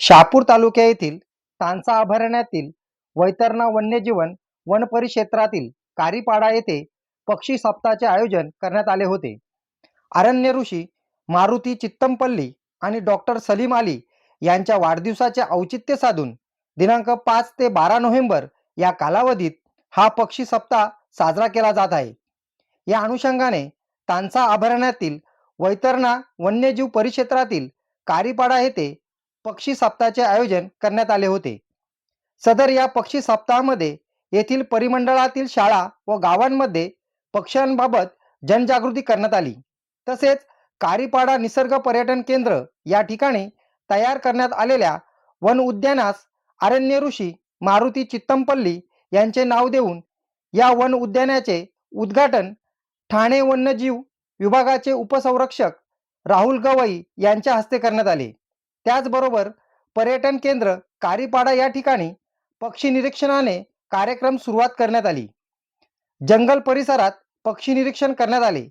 शहापूर तालुक्या येथील तांसा अभयारण्यातील वैतरणा वन्यजीवन वन परिक्षेत्रातील कारीपाडा येथे पक्षी सप्ताहाचे आयोजन करण्यात आले होते. अरण्य ऋषी मारुती चित्तमपल्ली आणि डॉक्टर सलीम अली यांच्या वाढदिवसाचे औचित्य साधून दिनांक पाच ते बारा नोव्हेंबर या कालावधीत हा पक्षी सप्ताह साजरा केला जात आहे. या अनुषंगाने तांसा अभयारण्यातील वैतरणा वन्यजीव परिक्षेत्रातील कारीपाडा येथे पक्षी सप्ताहाचे आयोजन करण्यात आले होते. सदर या पक्षी सप्ताहामध्ये येथील परिमंडळातील शाळा व गावांमध्ये पक्ष्यांबाबत जनजागृती करण्यात आली. तसेच कारीपाडा निसर्ग पर्यटन केंद्र या ठिकाणी तयार करण्यात आलेल्या वन उद्यानास अरण्य ऋषी मारुती चित्तमपल्ली यांचे नाव देऊन या वन उद्यानाचे उद्घाटन ठाणे वन्यजीव विभागाचे उपसंरक्षक राहुल गवई यांच्या हस्ते करण्यात आले. त्याचबरोबर पर्यटन केंद्र कारीपाडा या ठिकाणी पक्षी निरीक्षणाने कार्यक्रम सुरुवात करण्यात आली. जंगल परिसरात पक्षी निरीक्षण करण्यात आले.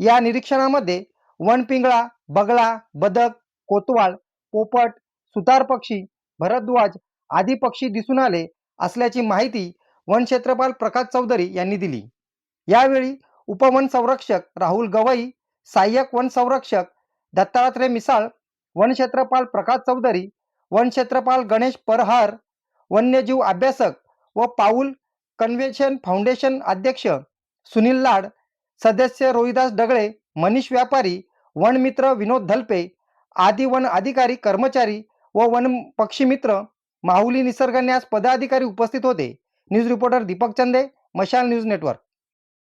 या निरीक्षणामध्ये वनपिंगळा बगळा बदक कोतवाळ पोपट सुतार पक्षी भरद्वाज आदी पक्षी दिसून आले असल्याची माहिती वन क्षेत्रपाल प्रकाश चौधरी यांनी दिली. यावेळी उपवन संरक्षक राहुल गवई सहाय्यक वन संरक्षक दत्तात्रय मिसाळ वनक्षेत्रपाल प्रकाश चौधरी वनक्षेत्रपाल गणेश परहार वन्यजीव अभ्यासक व पाऊल कन्व्हेन्शन फाउंडेशन अध्यक्ष सुनील लाड सदस्य रोहिदास डगळे मनीष व्यापारी वनमित्र विनोद धल्पे आदी वन अधिकारी कर्मचारी व वन पक्षीमित्र माहुली निसर्गन्यास पदाधिकारी उपस्थित होते. न्यूज रिपोर्टर दीपक चंदे मशाल न्यूज नेटवर्क.